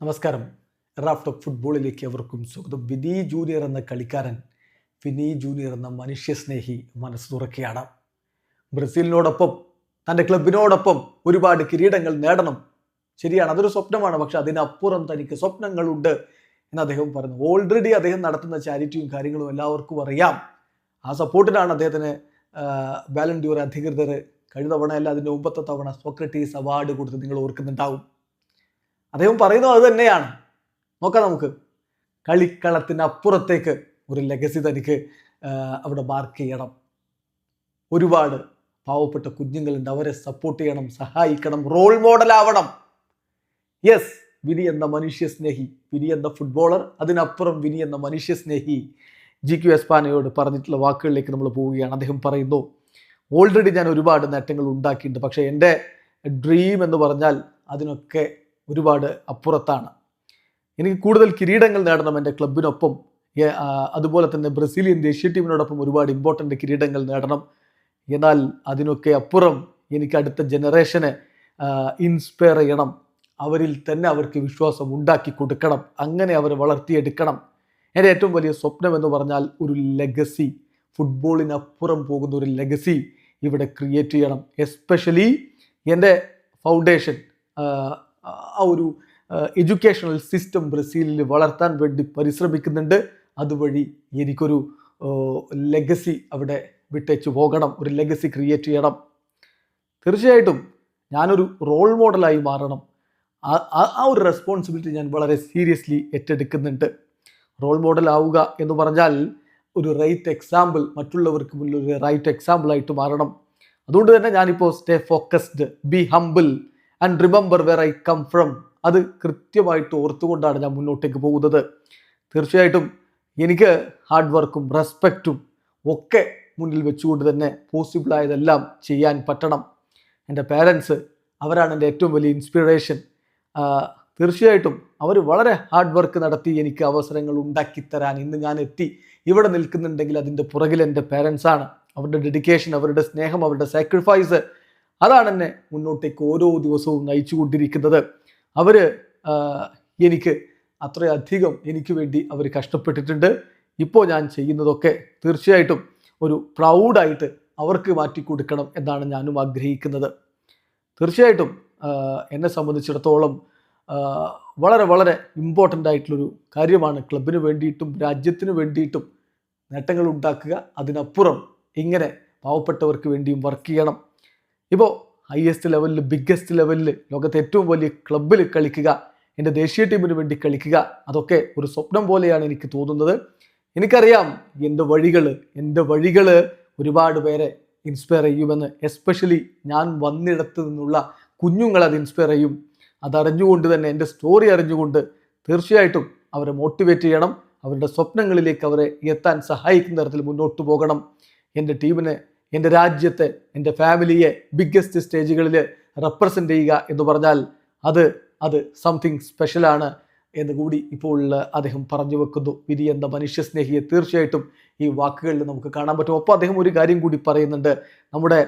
നമസ്കാരം. Raf talk ഫുട്ബോളിലേക്ക് അവർക്കും സ്വാഗതം. വിനി ജൂനിയർ എന്ന കളിക്കാരൻ വിനി ജൂനിയർ എന്ന മനുഷ്യസ്നേഹി മനസ്സ് തുറക്കുകയാണ്. ബ്രസീലിനോടൊപ്പം തന്റെ ക്ലബിനോടൊപ്പം ഒരുപാട് കിരീടങ്ങൾ നേടണം. ശരിയാണ് അതൊരു സ്വപ്നമാണ്. പക്ഷെ അതിനപ്പുറം തനിക്ക് സ്വപ്നങ്ങളുണ്ട് എന്ന് അദ്ദേഹം പറഞ്ഞു ഓൾറെഡി അദ്ദേഹം നടത്തുന്ന ചാരിറ്റിയും കാര്യങ്ങളും എല്ലാവർക്കും അറിയാം. ആ സപ്പോർട്ടിനാണ് അദ്ദേഹത്തിന് ബാലൻഡ്യൂർ അധികൃതർ കഴിഞ്ഞ തവണയല്ല അതിന്റെ മുമ്പത്തെ തവണ സോക്രട്ടീസ് അവാർഡ് കൊടുത്ത് നിങ്ങൾ ഓർക്കുന്നുണ്ടാവും. അദ്ദേഹം പറയുന്നത് അത് തന്നെയാണ്. നോക്കാം നമുക്ക്. കളിക്കളത്തിനപ്പുറത്തേക്ക് ഒരു ലെഗസി തനിക്ക് അവിടെ മാർക്ക് ചെയ്യണം. ഒരുപാട് പാവപ്പെട്ട കുഞ്ഞുങ്ങളുണ്ട്. അവരെ സപ്പോർട്ട് ചെയ്യണം സഹായിക്കണം റോൾ മോഡൽ ആവണം. യെസ് വിനി എന്ന മനുഷ്യസ്നേഹി വിനി എന്ന ഫുട്ബോളർ അതിനപ്പുറം വിനി എന്ന മനുഷ്യസ്നേഹി ജി ക്യു എസ്പാനയോട് പറഞ്ഞിട്ടുള്ള വാക്കുകളിലേക്ക് നമ്മൾ പോവുകയാണ്. അദ്ദേഹം പറയുന്നു ഓൾറെഡി ഞാൻ ഒരുപാട് നേട്ടങ്ങൾ ഉണ്ടാക്കിയിട്ടുണ്ട്. പക്ഷേ എന്റെ ഡ്രീം എന്ന് പറഞ്ഞാൽ അതിനൊക്കെ ഒരുപാട് അപ്പുറത്താണ്. എനിക്ക് കൂടുതൽ കിരീടങ്ങൾ നേടണം എന്റെ ക്ലബിനൊപ്പം. അതുപോലെ തന്നെ ബ്രസീലിയൻ ദേശീയ ടീമിനോടൊപ്പം ഒരുപാട് ഇമ്പോർട്ടന്റ് കിരീടങ്ങൾ നേടണം. എന്നാൽ അതിനൊക്കെ അപ്പുറം എനിക്ക് അടുത്ത ജനറേഷനെ ഇൻസ്പയർ ചെയ്യണം. അവരിൽ തന്നെ അവർക്ക് വിശ്വാസം ഉണ്ടാക്കി കൊടുക്കണം. അങ്ങനെ അവരെ വളർത്തിയെടുക്കണം. എന്റെ ഏറ്റവും വലിയ സ്വപ്നം എന്ന് പറഞ്ഞാൽ ഒരു ലെഗസി ഫുട്ബോളിനപ്പുറം പോകുന്ന ഒരു ലെഗസി ഇവിടെ ക്രിയേറ്റ് ചെയ്യണം. എസ്പെഷ്യലി എന്റെ ഫൗണ്ടേഷൻ ആ ഒരു എഡ്യൂക്കേഷണൽ സിസ്റ്റം ബ്രസീലിൽ വളർത്താൻ വേണ്ടി പരിശ്രമിക്കുന്നുണ്ട്. അതുവഴി എനിക്കൊരു ലെഗസി അവിടെ വിട്ടേച്ച് പോകണം. ഒരു ലെഗസി ക്രിയേറ്റ് ചെയ്യണം. തീർച്ചയായിട്ടും ഞാനൊരു റോൾ മോഡലായി മാറണം. ആ- ഒരു റെസ്പോൺസിബിലിറ്റി ഞാൻ വളരെ സീരിയസ്ലി ഏറ്റെടുക്കുന്നുണ്ട്. റോൾ മോഡൽ ആവുക എന്ന് പറഞ്ഞാൽ ഒരു റൈറ്റ് എക്സാമ്പിൾ മറ്റുള്ളവർക്ക് മുന്നിൽ ഒരു റൈറ്റ് എക്സാമ്പിൾ ആയിട്ട് മാറണം. അതുകൊണ്ട് തന്നെ ഞാനിപ്പോൾ stay focused be humble and remember where I come from അത് കൃത്യമായിട്ട് ഓർത്തുകൊണ്ടാണ് ഞാൻ മുന്നോട്ടേക്ക് പോകുന്നത്. തീർച്ചയായിട്ടും എനിക്ക് ഹാർഡ് വർക്കും റെസ്പെക്റ്റും ഒക്കെ മുന്നിൽ വെച്ചുകൊണ്ട് തന്നെ പോസിബിളായതെല്ലാം ചെയ്യാൻ പറ്റണം. എന്റെ പേരൻസ് അവരാണ് എന്റെ ഏറ്റവും വലിയ ഇൻസ്പിറേഷൻ തീർച്ചയായിട്ടും അവർ വളരെ ഹാർഡ് വർക്ക് നടത്തി എനിക്ക് അവസരങ്ങൾ ഉണ്ടാക്കിത്തരാൻ ഇന്ന് ഞാൻ എത്തി. ഇവിടെ നിൽക്കുന്നുണ്ടെങ്കിൽ അതിന്റെ പുറകിൽ എന്റെ പേരൻസാണ് അവരുടെ ഡെഡിക്കേഷൻ അവരുടെ സ്നേഹം അവരുടെ സാക്രിഫൈസ് അതാണ് എന്നെ മുന്നോട്ടേക്ക് ഓരോ ദിവസവും നയിച്ചുകൊണ്ടിരിക്കുന്നത്. അവർ എനിക്ക് അത്രയധികം എനിക്ക് വേണ്ടി അവർ കഷ്ടപ്പെട്ടിട്ടുണ്ട്. ഇപ്പോൾ ഞാൻ ചെയ്യുന്നതൊക്കെ തീർച്ചയായിട്ടും ഒരു പ്രൗഡായിട്ട് അവർക്ക് മാറ്റി കൊടുക്കണം എന്നാണ് ഞാനും ആഗ്രഹിക്കുന്നത്. തീർച്ചയായിട്ടും എന്നെ സംബന്ധിച്ചിടത്തോളം വളരെ വളരെ ഇമ്പോർട്ടന്റ് ആയിട്ടുള്ളൊരു കാര്യമാണ് ക്ലബിന് വേണ്ടിയിട്ടും രാജ്യത്തിന് വേണ്ടിയിട്ടും നേട്ടങ്ങൾ ഉണ്ടാക്കുക. അതിനപ്പുറം ഇങ്ങനെ പാവപ്പെട്ടവർക്ക് വേണ്ടിയും വർക്ക് ചെയ്യണം. ഇപ്പോൾ ഹയസ്റ്റ് ലെവലിൽ ബിഗ്ഗസ്റ്റ് ലെവലിൽ ലോകത്തെ ഏറ്റവും വലിയ ക്ലബിൽ കളിക്കുക എന്റെ ദേശീയ ടീമിന് വേണ്ടി കളിക്കുക അതൊക്കെ ഒരു സ്വപ്നം പോലെയാണ് എനിക്ക് തോന്നുന്നത്. എനിക്കറിയാം എന്റെ വഴികൾ എന്റെ വഴികൾ ഒരുപാട് പേരെ ഇൻസ്പയർ ചെയ്യുമെന്ന്. എസ്പെഷ്യലി ഞാൻ വന്നിടത്ത് നിന്നുള്ള കുഞ്ഞുങ്ങൾ അത് ഇൻസ്പയർ ചെയ്യും. അതറിഞ്ഞുകൊണ്ട് തന്നെ എന്റെ സ്റ്റോറി അറിഞ്ഞുകൊണ്ട് തീർച്ചയായിട്ടും അവരെ മോട്ടിവേറ്റ് ചെയ്യണം. അവരുടെ സ്വപ്നങ്ങളിലേക്ക് അവരെ എത്താൻ സഹായിക്കുന്ന തരത്തിൽ മുന്നോട്ട് പോകണം. എന്റെ ടീമിനെ എന്റെ രാജ്യത്തെ എന്റെ ഫാമിലിയെ ബിഗ്ഗസ്റ്റ് സ്റ്റേജുകളിൽ റെപ്രസെന്റ് ചെയ്യുക എന്ന് പറഞ്ഞാൽ അത് അത് സംതിങ് സ്പെഷ്യലാണ് എന്ന് കൂടി ഇപ്പോൾ അദ്ദേഹം പറഞ്ഞു വെക്കുന്നു. വിധി എന്ന മനുഷ്യസ്നേഹിയെ തീർച്ചയായിട്ടും ഈ വാക്കുകളിൽ നമുക്ക് കാണാൻ പറ്റും. ഒപ്പം അദ്ദേഹം ഒരു കാര്യം കൂടി പറയുന്നുണ്ട്. നമ്മുടെ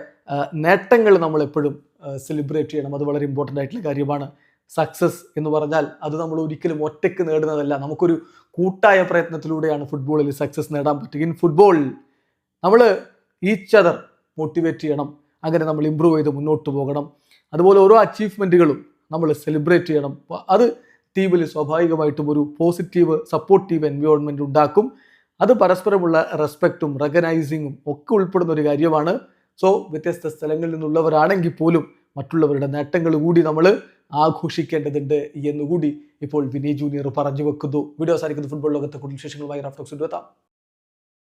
നേട്ടങ്ങൾ നമ്മൾ എപ്പോഴും സെലിബ്രേറ്റ് ചെയ്യണം. അത് വളരെ ഇമ്പോർട്ടന്റ് ആയിട്ടുള്ള കാര്യമാണ്. സക്സസ് എന്ന് പറഞ്ഞാൽ അത് നമ്മൾ ഒരിക്കലും ഒറ്റയ്ക്ക് നേടുന്നതല്ല. നമുക്കൊരു കൂട്ടായ പ്രയത്നത്തിലൂടെയാണ് ഫുട്ബോളിൽ സക്സസ് നേടാൻ പറ്റുക. ഇൻ ഫുട്ബോൾ നമ്മൾ ഈച്ച് അതർ മോട്ടിവേറ്റ് ചെയ്യണം. അങ്ങനെ നമ്മൾ ഇമ്പ്രൂവ് ചെയ്ത് മുന്നോട്ട് പോകണം. അതുപോലെ ഓരോ അച്ചീവ്മെന്റുകളും നമ്മൾ സെലിബ്രേറ്റ് ചെയ്യണം. അത് ടീമിൽ സ്വാഭാവികമായിട്ടും ഒരു പോസിറ്റീവ് സപ്പോർട്ടീവ് എൻവയോൺമെന്റ് ഉണ്ടാക്കും. അത് പരസ്പരമുള്ള റെസ്പെക്റ്റും റെക്കഗ്നൈസിങ്ങും ഒക്കെ ഉൾപ്പെടുന്ന ഒരു കാര്യമാണ്. സോ വ്യത്യസ്ത സ്ഥലങ്ങളിൽ നിന്നുള്ളവരാണെങ്കിൽ പോലും മറ്റുള്ളവരുടെ നേട്ടങ്ങൾ കൂടി നമ്മൾ ആഘോഷിക്കേണ്ടതുണ്ട് എന്നുകൂടി ഇപ്പോൾ വിനീ ജൂനിയർ പറഞ്ഞു വെക്കുന്നു. വീഡിയോ സാധിക്കുന്ന ഫുട്ബോൾ ലോകത്തെ കൂടുതൽ വിശേഷങ്ങളുമായി റഫ്റ്റോക്സ് എത്താം